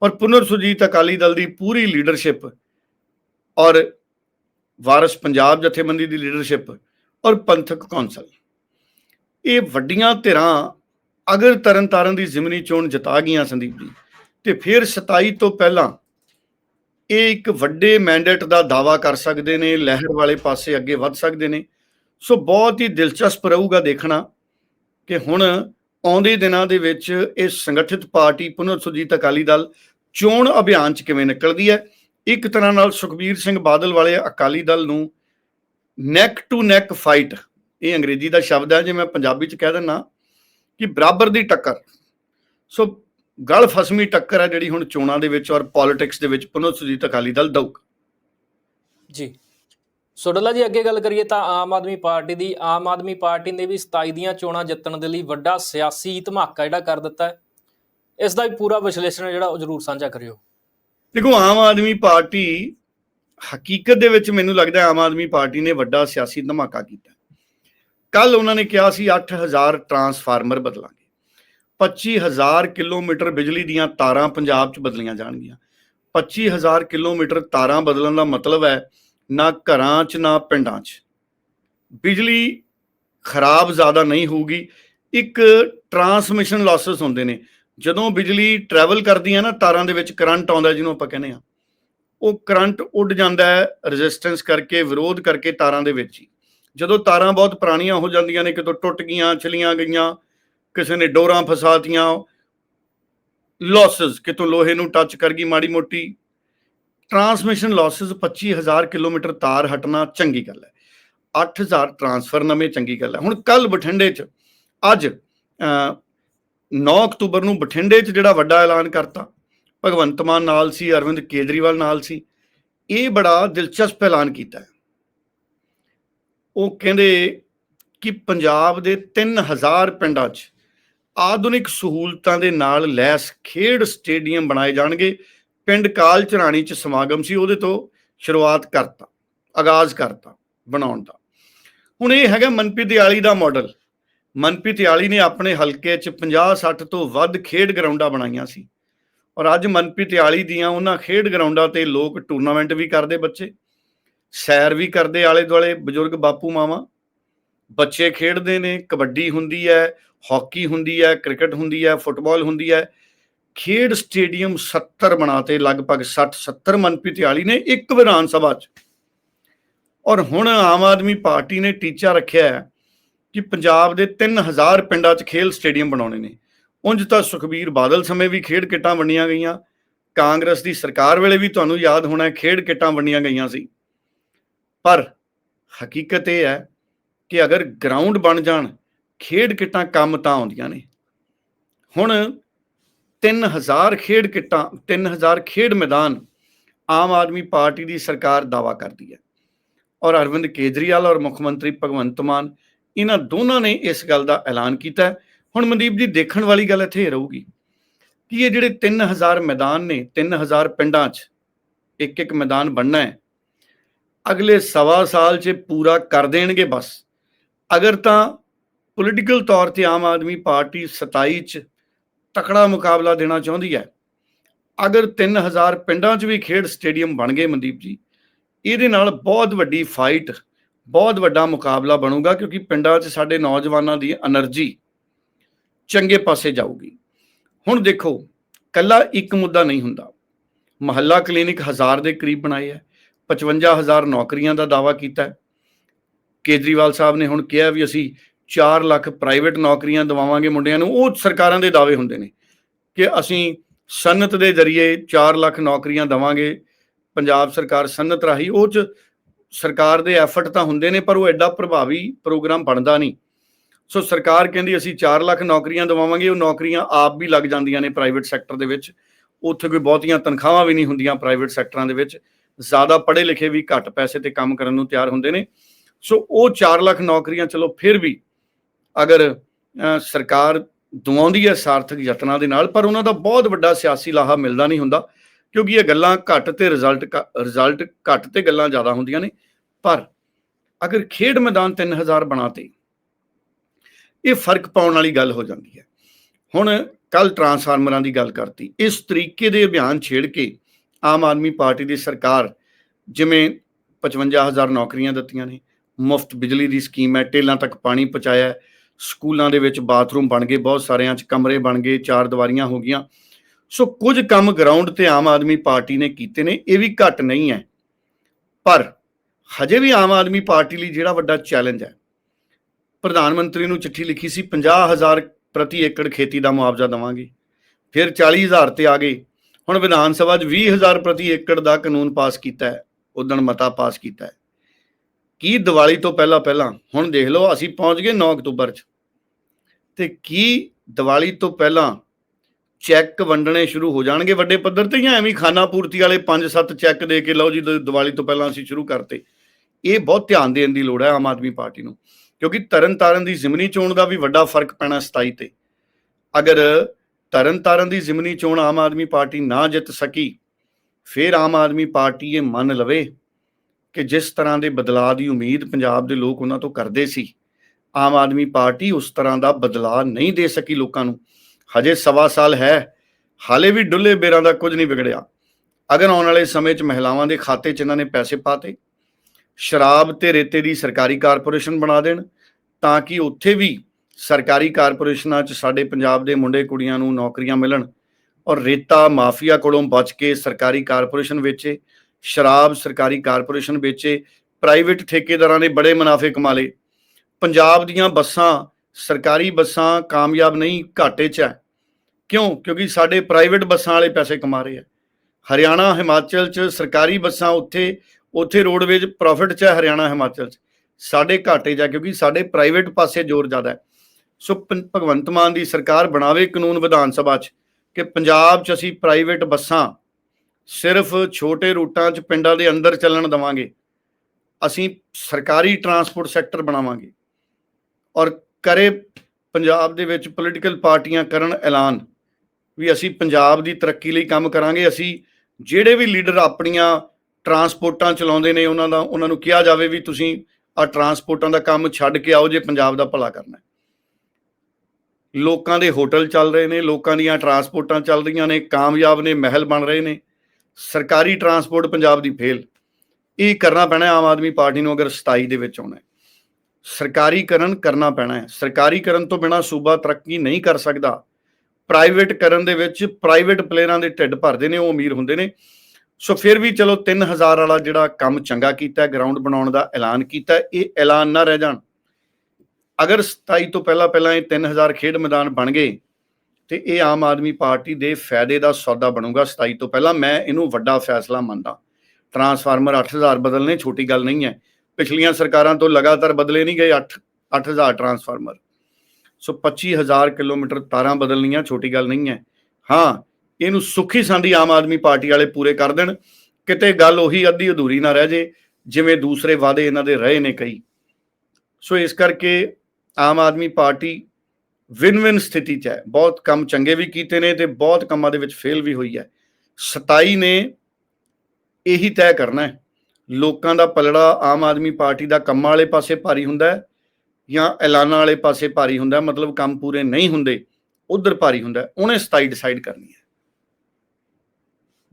ਔਰ ਪੁਨਰ ਸੁਰਜੀਤ ਅਕਾਲੀ ਦਲ ਦੀ ਪੂਰੀ ਲੀਡਰਸ਼ਿਪ ਔਰ ਵਾਰਸ ਪੰਜਾਬ ਜਥੇਬੰਦੀ ਦੀ ਲੀਡਰਸ਼ਿਪ ਔਰ ਪੰਥਕ ਕੌਂਸਲ ਇਹ ਵੱਡੀਆਂ ਧਿਰਾਂ ਅਗਰ ਤਰਨਤਾਰਨ ਦੀ ਜ਼ਿਮਨੀ ਚੋਣ ਜਿਤਾ ਗਈਆਂ ਸੰਦੀਪ ਜੀ, ਤੇ ਫਿਰ 27 ਤੋਂ ਪਹਿਲਾਂ ਇਹ ਇੱਕ ਵੱਡੇ ਮੈਂਡੇਟ ਦਾ ਦਾਵਾ ਕਰ ਸਕਦੇ ਨੇ, ਲਹਿਰ ਵਾਲੇ ਪਾਸੇ ਅੱਗੇ ਵੱਧ ਸਕਦੇ ਨੇ। ਸੋ ਬਹੁਤ ਹੀ ਦਿਲਚਸਪ ਰਹੂਗਾ ਦੇਖਣਾ ਕਿ ਹੁਣ ਆਉਂਦੇ ਦਿਨਾਂ ਦੇ ਵਿੱਚ ਇਹ ਸੰਗਠਿਤ ਪਾਰਟੀ ਪੁਨਰ ਸੁਰਜੀਤ ਅਕਾਲੀ ਦਲ ਚੋਣ ਅਭਿਆਨ ਚ ਕਿਵੇਂ ਨਿਕਲਦੀ ਹੈ। ਇੱਕ ਤਰ੍ਹਾਂ ਨਾਲ ਸੁਖਬੀਰ ਸਿੰਘ ਬਾਦਲ ਵਾਲੇ ਅਕਾਲੀ ਦਲ ਨੂੰ ਨੈਕ ਟੂ ਨੈਕ ਫਾਈਟ ਇਹ ਅੰਗਰੇਜ਼ੀ ਦਾ ਸ਼ਬਦ ਹੈ, ਜੇ ਮੈਂ ਪੰਜਾਬੀ ਚ ਕਹਿ ਦਿੰਨਾ ਕਿ ਬਰਾਬਰ ਦੀ ਟੱਕਰ। ਸੋ ਗਲ ਫਸਮੀ ਟੱਕਰ ਹੈ ਜਿਹੜੀ ਹੁਣ ਚੋਣਾਂ ਦੇ ਵਿੱਚ ਔਰ ਪੋਲਿਟਿਕਸ ਦੇ ਵਿੱਚ ਪੁਨਰ ਸੁਰਜੀਤ ਅਕਾਲੀ ਦਲ ਦਊਗਾ ਜੀ। ਸੋਡਲਾ ਜੀ, ਅੱਗੇ ਗੱਲ ਕਰੀਏ ਤਾਂ ਆਮ ਆਦਮੀ ਪਾਰਟੀ ਦੀ, ਆਮ ਆਦਮੀ ਪਾਰਟੀ ਨੇ ਵੀ 27 ਦੀਆਂ ਚੋਣਾਂ ਜਿੱਤਣ ਦੇ ਲਈ ਵੱਡਾ ਸਿਆਸੀ ਧਮਾਕਾ ਜਿਹੜਾ ਕਰ ਦਿੱਤਾ ਹੈ। ਇਸ ਦਾ ਵੀ ਪੂਰਾ ਵਿਸ਼ਲੇਸ਼ਣ ਜਿਹੜਾ ਉਹ ਜ਼ਰੂਰ ਸਾਂਝਾ ਕਰਿਓ। ਦੇਖੋ, ਆਮ ਆਦਮੀ ਪਾਰਟੀ ਹਕੀਕਤ ਦੇ ਵਿੱਚ ਮੈਨੂੰ ਲੱਗਦਾ ਆਮ ਆਦਮੀ ਪਾਰਟੀ ਨੇ ਵੱਡਾ ਸਿਆਸੀ ਧਮਾਕਾ ਕੀਤਾ। ਕੱਲ ਉਹਨਾਂ ਨੇ ਕਿਹਾ ਸੀ 8000 ਟਰਾਂਸਫਾਰਮਰ ਬਦਲਾਂਗੇ। 25000 ਕਿਲੋਮੀਟਰ ਬਿਜਲੀ ਦੀਆਂ ਤਾਰਾਂ ਪੰਜਾਬ 'ਚ ਬਦਲੀਆਂ ਜਾਣਗੀਆਂ। 25000 ਕਿਲੋਮੀਟਰ ਤਾਰਾਂ ਬਦਲਣ ਦਾ ਮਤਲਬ ਹੈ ਨਾ ਘਰਾਂ 'ਚ, ਨਾ ਪਿੰਡਾਂ 'ਚ। ਬਿਜਲੀ ਖਰਾਬ ਜ਼ਿਆਦਾ ਨਹੀਂ ਹੋਊਗੀ। ਇੱਕ ਟਰਾਂਸਮਿਸ਼ਨ ਲਾਸਸ ਹੁੰਦੇ ਨੇ। ਜਦੋਂ ਬਿਜਲੀ ਟਰੈਵਲ ਕਰਦੀ ਹੈ ਨਾ, ਤਾਰਾਂ ਦੇ ਵਿੱਚ ਕਰੰਟ ਆਉਂਦਾ ਜਿਹਨੂੰ ਆਪਾਂ ਕਹਿੰਦੇ ਆ ਉਹ ਕਰੰਟ ਉੱਡ ਜਾਂਦਾ ਹੈ ਰੈਜ਼ਿਸਟੈਂਸ ਕਰਕੇ, ਵਿਰੋਧ ਕਰਕੇ ਤਾਰਾਂ ਦੇ ਵਿੱਚ ਹੀ। ਜਦੋਂ ਤਾਰਾਂ ਬਹੁਤ ਪੁਰਾਣੀਆਂ ਹੋ ਜਾਂਦੀਆਂ ਨੇ, ਕਿਤੋਂ ਟੁੱਟ ਗਈਆਂ ਚਲੀਆਂ ਗਈਆਂ, ਕਿਸੇ ਨੇ ਡੋਰਾਂ ਫਸਾਤੀਆਂ ਲਾਸਸ ਕਿਤੋਂ ਲੋਹੇ ਨੂੰ ਟੱਚ ਕਰ ਗਈ ਮਾੜੀ ਮੋਟੀ ਟਰਾਂਸਮਿਸ਼ਨ ਲਾਸਸ 25000 ਕਿਲੋਮੀਟਰ ਤਾਰ ਹਟਣਾ ਚੰਗੀ ਗੱਲ ਹੈ। 8000 ਟਰਾਂਸਫਰ ਨਵੇਂ ਚੰਗੀ ਗੱਲ ਹੈ। ਹੁਣ ਕੱਲ ਬਠਿੰਡੇ 'ਚ ਅੱਜ 9 ਅਕਤੂਬਰ ਨੂੰ ਬਠਿੰਡੇ 'ਚ ਜਿਹੜਾ ਵੱਡਾ ਐਲਾਨ ਕਰਤਾ, ਭਗਵੰਤ ਮਾਨ ਨਾਲ ਸੀ, ਅਰਵਿੰਦ ਕੇਜਰੀਵਾਲ ਨਾਲ ਸੀ, ਇਹ ਬੜਾ ਦਿਲਚਸਪ ਐਲਾਨ ਕੀਤਾ ਹੈ। ਉਹ ਕਹਿੰਦੇ ਕਿ ਪੰਜਾਬ ਦੇ 3000 ਪਿੰਡਾਂ 'ਚ ਆਧੁਨਿਕ ਸਹੂਲਤਾਂ ਦੇ ਨਾਲ ਲੈਸ ਖੇਡ ਸਟੇਡੀਅਮ ਬਣਾਏ ਜਾਣਗੇ। ਪਿੰਡ ਕਾਲ ਚਰਾਣੀ 'ਚ ਸਮਾਗਮ ਸੀ, ਉਹਦੇ ਤੋਂ ਸ਼ੁਰੂਆਤ ਕਰਤਾ, ਆਗਾਜ਼ ਕਰਤਾ, ਬਣਾਉਣ ਦਾ। ਹੁਣ ਇਹ ਹੈਗਾ ਮਨਪ੍ਰੀਤ ਦਿਆਲੀ ਦਾ ਮਾਡਲ ਮਨਪ੍ਰੀਤ ਦਿਆਲੀ ਨੇ ਆਪਣੇ ਹਲਕੇ 'ਚ 50 60 ਤੋਂ ਵੱਧ ਖੇਡ ਗਰਾਊਂਡਾਂ ਬਣਾਈਆਂ ਸੀ। ਔਰ ਅੱਜ ਮਨਪ੍ਰੀਤ ਦਿਆਲੀ ਦੀਆਂ ਉਹਨਾਂ ਖੇਡ ਗਰਾਊਂਡਾਂ ਤੇ ਲੋਕ ਟੂਰਨਾਮੈਂਟ ਵੀ ਕਰਦੇ ਬੱਚੇ। ਸੈਰ ਵੀ ਕਰਦੇ ਆਲੇ ਦੁਆਲੇ ਬਜ਼ੁਰਗ ਬਾਪੂ ਮਾਵਾ। ਬੱਚੇ ਖੇਡਦੇ ਨੇ, ਕਬੱਡੀ ਹੁੰਦੀ ਹੈ, ਹਾਕੀ ਹੁੰਦੀ ਹੈ, ਕ੍ਰਿਕਟ ਹੁੰਦੀ ਹੈ, ਫੁੱਟਬਾਲ ਹੁੰਦੀ ਹੈ। ਖੇਡ ਸਟੇਡੀਅਮ 70 ਬਣਾਤੇ, ਲਗਭਗ 60 70 ਮਨਪ੍ਰੀਤ ਦਿਆਲੀ ਨੇ ਇੱਕ ਵਿਧਾਨ ਸਭਾ 'ਚ। ਔਰ ਹੁਣ ਆਮ ਆਦਮੀ ਪਾਰਟੀ ਨੇ ਟੀਚਾ ਰੱਖਿਆ ਹੈ। ਕਿ ਪੰਜਾਬ ਦੇ 3000 ਪਿੰਡਾਂ 'ਚ ਖੇਲ ਸਟੇਡੀਅਮ ਬਣਾਉਣੇ ਨੇ। ਉਂਝ ਤਾਂ ਸੁਖਬੀਰ ਬਾਦਲ ਸਮੇਂ ਵੀ ਖੇਡ ਕਿੱਟਾਂ ਵੰਡੀਆਂ ਗਈਆਂ। ਕਾਂਗਰਸ ਦੀ ਸਰਕਾਰ ਵੇਲੇ ਵੀ ਤੁਹਾਨੂੰ ਯਾਦ ਹੋਣਾ ਖੇਡ ਕਿੱਟਾਂ ਵੰਡੀਆਂ ਗਈਆਂ ਸੀ। ਪਰ ਹਕੀਕਤ ਇਹ ਹੈ ਕਿ ਅਗਰ ਗਰਾਊਂਡ ਬਣ ਜਾਣ, ਖੇਡ ਕਿੱਟਾਂ ਕੰਮ ਤਾਂ ਆਉਂਦੀਆਂ ਨੇ। ਹੁਣ 3000 ਖੇਡ ਕਿੱਟਾਂ 3000 ਖੇਡ ਮੈਦਾਨ ਆਮ ਆਦਮੀ ਪਾਰਟੀ ਦੀ ਸਰਕਾਰ ਦਾਵਾ ਕਰਦੀ ਹੈ। ਔਰ ਅਰਵਿੰਦ ਕੇਜਰੀਵਾਲ ਔਰ ਮੁੱਖ ਮੰਤਰੀ ਭਗਵੰਤ ਮਾਨ ਇਹਨਾਂ ਦੋਨਾਂ ਨੇ ਇਸ ਗੱਲ ਦਾ ਐਲਾਨ ਕੀਤਾ ਹੁਣ ਮਨਦੀਪ ਜੀ, ਦੇਖਣ ਵਾਲੀ ਗੱਲ ਇੱਥੇ ਇਹ ਰਹੂਗੀ ਕਿ ਇਹ ਜਿਹੜੇ 3000 ਮੈਦਾਨ ਨੇ 3000 ਪਿੰਡਾਂ 'ਚ ਇੱਕ ਇੱਕ ਮੈਦਾਨ ਬਣਨਾ ਹੈ। ਅਗਲੇ ਸਵਾ ਸਾਲ 'ਚ ਪੂਰਾ ਕਰ ਦੇਣਗੇ ਬਸ। ਅਗਰ ਤਾਂ ਪੋਲੀਟੀਕਲ ਤੌਰ ਤੇ ਆਮ ਆਦਮੀ ਪਾਰਟੀ 27 'ਚ ਤਕੜਾ ਮੁਕਾਬਲਾ ਦੇਣਾ ਚਾਹੁੰਦੀ ਹੈ, ਅਗਰ 3000 ਪਿੰਡਾਂ 'ਚ ਵੀ ਖੇਡ ਸਟੇਡੀਅਮ ਬਣ ਗਏ ਮਨਦੀਪ ਜੀ, ਇਹਦੇ ਨਾਲ ਬਹੁਤ ਵੱਡੀ ਫਾਈਟ ਬਹੁਤ ਵੱਡਾ ਮੁਕਾਬਲਾ ਬਣੂਗਾ ਕਿਉਂਕਿ ਪਿੰਡਾਂ 'ਚ ਸਾਡੇ ਨੌਜਵਾਨਾਂ ਦੀ એનર્ਜੀ ਚੰਗੇ ਪਾਸੇ ਜਾਊਗੀ। ਹੁਣ ਦੇਖੋ ਕੱਲਾ ਇੱਕ ਮੁੱਦਾ ਨਹੀਂ ਹੁੰਦਾ। ਮਹੱਲਾ ਕਲੀਨਿਕ ਹਜ਼ਾਰ ਦੇ ਕਰੀਬ ਬਣਾਏ ਹੈ 55000 ਨੌਕਰੀਆਂ ਦਾ ਦਾਵਾ ਕੀਤਾ ਹੈ। ਕੇਜਰੀਵਾਲ ਸਾਹਿਬ ਨੇ ਹੁਣ ਕਿਹਾ ਵੀ ਅਸੀਂ 4 ਲੱਖ ਪ੍ਰਾਈਵੇਟ ਨੌਕਰੀਆਂ ਦਵਾਵਾਂਗੇ ਮੁੰਡਿਆਂ ਨੂੰ। ਉਹ ਸਰਕਾਰਾਂ ਦੇ ਦਾਅਵੇ ਹੁੰਦੇ ਨੇ ਕਿ ਅਸੀਂ ਸਨਤ ਦੇ ਜ਼ਰੀਏ 4 ਲੱਖ ਨੌਕਰੀਆਂ ਦਵਾਂਗੇ। ਪੰਜਾਬ ਸਰਕਾਰ ਸਨਤ ਰਾਹੀਂ ਉਹ ਚ ਸਰਕਾਰ ਦੇ ਐਫਰਟ ਤਾਂ ਹੁੰਦੇ ਨੇ, ਪਰ ਉਹ ਐਡਾ ਪ੍ਰਭਾਵੀ ਪ੍ਰੋਗਰਾਮ ਬਣਦਾ ਨਹੀਂ। ਸੋ ਸਰਕਾਰ ਕਹਿੰਦੀ ਅਸੀਂ 4 ਲੱਖ ਨੌਕਰੀਆਂ ਦਵਾਵਾਂਗੇ, ਉਹ ਨੌਕਰੀਆਂ ਆਪ ਵੀ ਲੱਗ ਜਾਂਦੀਆਂ ਨੇ ਪ੍ਰਾਈਵੇਟ ਸੈਕਟਰ ਦੇ ਵਿੱਚ। ਉੱਥੇ ਕੋਈ ਬਹੁਤੀਆਂ ਤਨਖਾਹਾਂ ਵੀ ਨਹੀਂ ਹੁੰਦੀਆਂ ਪ੍ਰਾਈਵੇਟ ਸੈਕਟਰਾਂ ਦੇ ਵਿੱਚ। ਜ਼ਿਆਦਾ ਪੜ੍ਹੇ ਲਿਖੇ ਵੀ ਘੱਟ ਪੈਸੇ ਤੇ ਕੰਮ ਕਰਨ ਨੂੰ ਤਿਆਰ ਹੁੰਦੇ ਨੇ। ਸੋ ਉਹ 4 ਲੱਖ ਨੌਕਰੀਆਂ, ਚਲੋ ਫਿਰ ਵੀ ਅਗਰ ਸਰਕਾਰ ਦਵਾਉਂਦੀ ਹੈ ਸਾਰਥਕ ਯਤਨਾਂ ਦੇ ਨਾਲ, ਪਰ ਉਹਨਾਂ ਦਾ ਬਹੁਤ ਵੱਡਾ ਸਿਆਸੀ ਲਾਹਾ ਮਿਲਦਾ ਨਹੀਂ ਹੁੰਦਾ। ਕਿਉਂਕਿ ਇਹ ਗੱਲਾਂ ਘੱਟ ਤੇ ਰਿਜ਼ਲਟ ਰਿਜ਼ਲਟ ਘੱਟ ਤੇ ਗੱਲਾਂ ਜ਼ਿਆਦਾ ਹੁੰਦੀਆਂ ਨੇ। ਪਰ ਅਗਰ ਖੇਡ ਮੈਦਾਨ 3000 ਬਣਾਤੇ ਇਹ ਫ਼ਰਕ ਪਾਉਣ ਵਾਲੀ ਗੱਲ ਹੋ ਜਾਂਦੀ ਹੈ। ਹੁਣ ਕੱਲ ਟਰਾਂਸਫਾਰਮਰਾਂ ਦੀ ਗੱਲ ਕਰਤੀ। ਇਸ ਤਰੀਕੇ ਦੇ ਅਭਿਆਨ ਛੇੜ ਕੇ ਆਮ ਆਦਮੀ ਪਾਰਟੀ ਦੀ ਸਰਕਾਰ ਜਿਵੇਂ 55000 ਨੌਕਰੀਆਂ ਦਿੱਤੀਆਂ ਨੇ, ਮੁਫਤ ਬਿਜਲੀ ਦੀ ਸਕੀਮ ਹੈ, ਟੇਲਾਂ ਤੱਕ ਪਾਣੀ ਪਹੁੰਚਾਇਆ ਸਕੂਲਾਂ ਦੇ ਵਿੱਚ ਬਾਥਰੂਮ ਬਣ ਗਏ, ਬਹੁਤ ਸਾਰਿਆਂ 'ਚ ਕਮਰੇ ਬਣ ਗਏ, ਚਾਰ ਦੀਵਾਰੀਆਂ ਹੋ ਗਈਆਂ। ਸੋ ਕੁਝ ਕੰਮ ਗਰਾਊਂਡ ਤੇ ਆਮ ਆਦਮੀ ਪਾਰਟੀ ਨੇ ਕੀਤੇ ਨੇ, ਇਹ ਵੀ ਘੱਟ ਨਹੀਂ ਹੈ। ਪਰ ਹਜੇ ਵੀ ਆਮ ਆਦਮੀ ਪਾਰਟੀ ਲਈ ਜਿਹੜਾ ਵੱਡਾ ਚੈਲੰਜ ਹੈ, ਪ੍ਰਧਾਨ ਮੰਤਰੀ ਨੂੰ ਚਿੱਠੀ ਲਿਖੀ ਸੀ 50000 ਪ੍ਰਤੀ ਏਕੜ ਖੇਤੀ ਦਾ ਮੁਆਵਜ਼ਾ ਦਵਾਂਗੇ। ਫਿਰ 40000 ਤੇ ਆ ਗਏ। ਹੁਣ ਵਿਧਾਨ ਸਭਾ 'ਚ 20000 ਪ੍ਰਤੀ ਏਕੜ ਦਾ ਕਾਨੂੰਨ ਪਾਸ ਕੀਤਾ ਹੈ ਉਦੋਂ ਮਤਾ ਪਾਸ ਕੀਤਾ ਹੈ। ਕੀ ਦੀਵਾਲੀ ਤੋਂ ਪਹਿਲਾਂ ਪਹਿਲਾਂ, ਹੁਣ ਦੇਖ ਲਓ, ਅਸੀਂ ਪਹੁੰਚ ਗਏ 9 ਅਕਤੂਬਰ 'ਚ। ਤੇ ਕੀ ਦੀਵਾਲੀ ਤੋਂ ਪਹਿਲਾਂ ਚੈੱਕ ਵੰਡਣੇ ਸ਼ੁਰੂ ਹੋ ਜਾਣਗੇ ਵੱਡੇ ਪੱਧਰ ਤੇ ਜਾਂ ਐਵੇਂ ਹੀ ਖਾਨਾ ਪੂਰਤੀ ਵਾਲੇ 5-7 ਚੈੱਕ ਦੇ ਕੇ ਲਓ ਜੀ, ਦ- ਦੀਵਾਲੀ ਤੋਂ ਪਹਿਲਾਂ ਅਸੀਂ ਸ਼ੁਰੂ ਕਰਤੇ। ਇਹ ਬਹੁਤ ਧਿਆਨ ਦੇਣ ਦੀ ਲੋੜ ਹੈ ਆਮ ਆਦਮੀ ਪਾਰਟੀ ਨੂੰ, ਕਿਉਂਕਿ ਤਰਨਤਾਰਨ ਦੀ ਜ਼ਿਮਨੀ ਚੋਣ ਦਾ ਵੀ ਵੱਡਾ ਫ਼ਰਕ ਪੈਣਾ 27 ਤੇ। ਅਗਰ ਤਰਨ ਤਾਰਨ ਦੀ ਜ਼ਿਮਨੀ ਚੋਣ ਆਮ ਆਦਮੀ ਪਾਰਟੀ ਨਾ ਜਿੱਤ ਸਕੀ, ਫਿਰ ਆਮ ਆਦਮੀ ਪਾਰਟੀ ਇਹ ਮੰਨ ਲਵੇ ਕਿ ਜਿਸ ਤਰ੍ਹਾਂ ਦੇ ਬਦਲਾਅ ਦੀ ਉਮੀਦ ਪੰਜਾਬ ਦੇ ਲੋਕ ਉਹਨਾਂ ਤੋਂ ਕਰਦੇ ਸੀ, ਆਮ ਆਦਮੀ ਪਾਰਟੀ ਉਸ ਤਰ੍ਹਾਂ ਦਾ ਬਦਲਾਅ ਨਹੀਂ ਦੇ ਸਕੀ ਲੋਕਾਂ ਨੂੰ। ਹਜੇ ਸਵਾ ਸਾਲ ਹੈ, ਹਾਲੇ ਵੀ ਡੁੱਲੇ ਬੇਰਾਂ ਦਾ ਕੁਝ ਨਹੀਂ ਵਿਗੜਿਆ। ਅਗਰ ਆਉਣ ਵਾਲੇ ਸਮੇਂ 'ਚ ਮਹਿਲਾਵਾਂ ਦੇ ਖਾਤੇ 'ਚ ਇਹਨਾਂ ਨੇ ਪੈਸੇ ਪਾਤੇ, ਸ਼ਰਾਬ ਤੇ ਰੇਤੇ ਦੀ ਸਰਕਾਰੀ ਕਾਰਪੋਰੇਸ਼ਨ ਬਣਾ ਦੇਣ, ਤਾਂ ਕਿ ਉੱਥੇ ਵੀ ਸਰਕਾਰੀ ਕਾਰਪੋਰੇਸ਼ਨਾਂ 'ਚ ਸਾਡੇ ਪੰਜਾਬ ਦੇ ਮੁੰਡੇ ਕੁੜੀਆਂ ਨੂੰ ਨੌਕਰੀਆਂ ਮਿਲਣ ਔਰ ਰੇਤਾ ਮਾਫੀਆ ਕੋਲੋਂ ਬਚ ਕੇ ਸਰਕਾਰੀ ਕਾਰਪੋਰੇਸ਼ਨ ਵੇਚੇ, ਸ਼ਰਾਬ ਸਰਕਾਰੀ ਕਾਰਪੋਰੇਸ਼ਨ ਵੇਚੇ, ਪ੍ਰਾਈਵੇਟ ਠੇਕੇਦਾਰਾਂ ਨੇ ਬੜੇ ਮੁਨਾਫੇ ਕਮਾ ਲਏ। ਪੰਜਾਬ ਦੀਆਂ ਬੱਸਾਂ ਸਰਕਾਰੀ ਬੱਸਾਂ ਕਾਮਯਾਬ ਨਹੀਂ, ਘਾਟੇ 'ਚ ਹੈ। ਕਿਉਂ? ਕਿਉਂਕਿ ਸਾਡੇ ਪ੍ਰਾਈਵੇਟ ਬੱਸਾਂ ਵਾਲੇ ਪੈਸੇ ਕਮਾ ਰਹੇ ਆ। ਹਰਿਆਣਾ, ਹਿਮਾਚਲ 'ਚ ਸਰਕਾਰੀ ਬੱਸਾਂ ਉੱਥੇ ਉੱਥੇ ਰੋਡਵੇਜ ਪ੍ਰੋਫਿਟ 'ਚ ਹੈ ਹਰਿਆਣਾ, ਹਿਮਾਚਲ 'ਚ। ਸਾਡੇ ਘਾਟੇ 'ਚ ਹੈ ਕਿਉਂਕਿ ਸਾਡੇ ਪ੍ਰਾਈਵੇਟ ਪਾਸੇ ਜ਼ੋਰ ਜ਼ਿਆਦਾ ਹੈ। ਸੋ ਪ- ਭਗਵੰਤ ਮਾਨ ਦੀ ਸਰਕਾਰ ਬਣਾਵੇ ਕਾਨੂੰਨ ਵਿਧਾਨ ਸਭਾ 'ਚ ਕਿ ਪੰਜਾਬ 'ਚ ਅਸੀਂ ਪ੍ਰਾਈਵੇਟ ਬੱਸਾਂ ਸਿਰਫ ਛੋਟੇ ਰੂਟਾਂ 'ਚ ਪਿੰਡਾਂ ਦੇ ਅੰਦਰ ਚੱਲਣ ਦਵਾਂਗੇ। ਅਸੀਂ ਸਰਕਾਰੀ ਟਰਾਂਸਪੋਰਟ ਸੈਕਟਰ ਬਣਾਵਾਂਗੇ। ਔਰ ਕਰੇ ਪੰਜਾਬ ਦੇ ਵਿੱਚ ਪੋਲੀਟੀਕਲ ਪਾਰਟੀਆਂ ਕਰਨ ਐਲਾਨ ਵੀ ਅਸੀਂ ਪੰਜਾਬ ਦੀ ਤਰੱਕੀ ਲਈ ਕੰਮ ਕਰਾਂਗੇ। ਅਸੀਂ ਜਿਹੜੇ ਵੀ ਲੀਡਰ ਆਪਣੀਆਂ ਟਰਾਂਸਪੋਰਟਾਂ ਚਲਾਉਂਦੇ ਨੇ, ਉਹਨਾਂ ਦਾ, ਉਹਨਾਂ ਨੂੰ ਕਿਹਾ ਜਾਵੇ ਵੀ ਤੁਸੀਂ ਆ ਟਰਾਂਸਪੋਰਟਾਂ ਦਾ ਕੰਮ ਛੱਡ ਕੇ ਆਓ ਜੇ ਪੰਜਾਬ ਦਾ ਭਲਾ ਕਰਨਾ ਲੋਕਾਂ ਦੇ ਹੋਟਲ ਚੱਲ ਰਹੇ ਨੇ, ਲੋਕਾਂ ਦੀਆਂ ਟਰਾਂਸਪੋਰਟਾਂ ਚੱਲ ਰਹੀਆਂ ਨੇ, ਕਾਮਯਾਬ ਨੇ, ਮਹਿਲ ਬਣ ਰਹੇ ਨੇ। ਸਰਕਾਰੀ ਟਰਾਂਸਪੋਰਟ ਪੰਜਾਬ ਦੀ ਫੇਲ ਇਹ ਕਰਨਾ ਪੈਣਾ ਆਮ ਆਦਮੀ ਪਾਰਟੀ ਨੂੰ ਅਗਰ 27 ਦੇ ਵਿੱਚ ਆਉਣਾ ਹੈ। ਸਰਕਾਰੀਕਰਨ ਕਰਨਾ ਪੈਣਾ ਹੈ। ਸਰਕਾਰੀਕਰਨ ਤੋਂ ਬਿਨਾ ਸੂਬਾ ਤਰੱਕੀ ਨਹੀਂ ਕਰ ਸਕਦਾ। ਪ੍ਰਾਈਵੇਟ ਕਰਨ ਦੇ ਵਿੱਚ ਪ੍ਰਾਈਵੇਟ ਪਲੇਅਰਾਂ ਦੇ ਢਿੱਡ ਭਰਦੇ ਨੇ, ਉਹ ਅਮੀਰ ਹੁੰਦੇ ਨੇ। ਸੋ ਫਿਰ ਵੀ ਚਲੋ 3000 ਵਾਲਾ ਜਿਹੜਾ ਕੰਮ ਚੰਗਾ ਕੀਤਾ ਗਰਾਊਂਡ ਬਣਾਉਣ ਦਾ ਐਲਾਨ ਕੀਤਾ, ਇਹ ਐਲਾਨ ਨਾ ਰਹਿ ਜਾਣ। ਅਗਰ 27 ਤੋਂ ਪਹਿਲਾਂ ਪਹਿਲਾਂ ਇਹ 3000 ਖੇਡ ਮੈਦਾਨ ਬਣ ਗਏ, ਤੇ ਇਹ ਆਮ ਆਦਮੀ ਪਾਰਟੀ ਦੇ ਫਾਇਦੇ ਦਾ ਸੌਦਾ ਬਣੂਗਾ 27 ਤੋਂ ਪਹਿਲਾਂ। ਮੈਂ ਇਹਨੂੰ ਵੱਡਾ ਫੈਸਲਾ ਮੰਨਦਾ। ਟਰਾਂਸਫਾਰਮਰ 8000 ਬਦਲਨੇ, ਛੋਟੀ ਗੱਲ ਨਹੀਂ ਹੈ। ਪਿਛਲੀਆਂ ਸਰਕਾਰਾਂ ਤੋਂ ਲਗਾਤਾਰ ਬਦਲੇ ਨਹੀਂ ਗਏ 8 8000 ਟਰਾਂਸਫਾਰਮਰ। ਸੋ 25000 ਕਿਲੋਮੀਟਰ ਤਾਰਾਂ ਬਦਲਣੀਆਂ ਛੋਟੀ ਗੱਲ ਨਹੀਂ ਹੈ। ਹਾਂ, ਇਹਨੂੰ ਸੁੱਖੀ ਸੰਦੀ ਆਮ ਆਦਮੀ ਪਾਰਟੀ ਵਾਲੇ ਪੂਰੇ ਕਰ ਦੇਣ। ਕਿਤੇ ਗੱਲ ਉਹੀ ਅੱਧੀ ਅਧੂਰੀ ਨਾ ਰਹਿ ਜੇ, ਜਿਵੇਂ ਦੂਸਰੇ ਵਾਅਦੇ ਇਹਨਾਂ ਦੇ ਰਹੇ ਨੇ ਕਈ। ਸੋ ਇਸ ਕਰਕੇ Aam Aadmi party win win ਸਥਿਤੀ 'ਚ ਹੈ। ਬਹੁਤ ਕੰਮ ਚੰਗੇ ਵੀ ਕੀਤੇ ਨੇ ਤੇ ਬਹੁਤ ਕੰਮਾਂ ਦੇ ਵਿੱਚ ਫੇਲ ਵੀ ਹੋਈ ਹੈ। 27 ਨੇ ਇਹੀ ਤੈਅ ਕਰਨਾ ਹੈ। ਲੋਕਾਂ ਦਾ ਪਲੜਾ ਆਮ ਆਦਮੀ ਪਾਰਟੀ ਦਾ ਕੰਮਾਂ ਵਾਲੇ ਪਾਸੇ ਭਾਰੀ ਹੁੰਦਾ ਹੈ ਜਾਂ ਐਲਾਨਾਂ ਵਾਲੇ ਪਾਸੇ ਭਾਰੀ ਹੁੰਦਾ ਮਤਲਬ ਕੰਮ ਪੂਰੇ ਨਹੀਂ ਹੁੰਦੇ ਉਧਰ ਭਾਰੀ ਹੁੰਦਾ। ਉਹਨੇ 27 ਡਿਸਾਈਡ ਕਰਨੀ ਹੈ।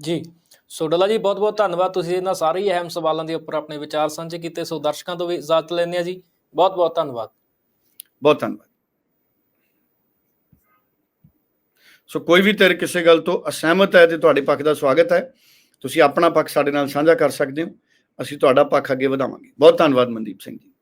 ਜੀ ਸੋਡਲਾ ਜੀ ਬਹੁਤ ਬਹੁਤ ਧੰਨਵਾਦ ਤੁਸੀਂ ਇਹਨਾਂ ਸਾਰੇ ਹੀ ਅਹਿਮ ਸਵਾਲਾਂ ਦੇ ਉੱਪਰ ਆਪਣੇ ਵਿਚਾਰ ਸਾਂਝੇ ਕੀਤੇ ਸੋ ਦਰਸ਼ਕਾਂ ਤੋਂ ਵੀ ਇਜਾਜ਼ਤ ਲੈਂਦੇ ਆ ਜੀ। ਬਹੁਤ ਬਹੁਤ ਧੰਨਵਾਦ। ਬਹੁਤ ਧੰਨਵਾਦ। ਸੋ ਕੋਈ ਵੀ ਤੇਰੇ ਕਿਸੇ ਗੱਲ ਤੋਂ ਅਸਹਿਮਤ ਹੈ ਤੇ ਤੁਹਾਡੇ ਪੱਖ ਦਾ ਸਵਾਗਤ ਹੈ ਤੁਸੀਂ ਆਪਣਾ ਪੱਖ ਸਾਡੇ ਨਾਲ ਸਾਂਝਾ ਕਰ ਸਕਦੇ ਹੋ। ਅਸੀਂ ਤੁਹਾਡਾ ਪੱਖ ਅੱਗੇ ਵਧਾਵਾਂਗੇ। ਬਹੁਤ ਧੰਨਵਾਦ ਮਨਦੀਪ ਸਿੰਘ ਜੀ।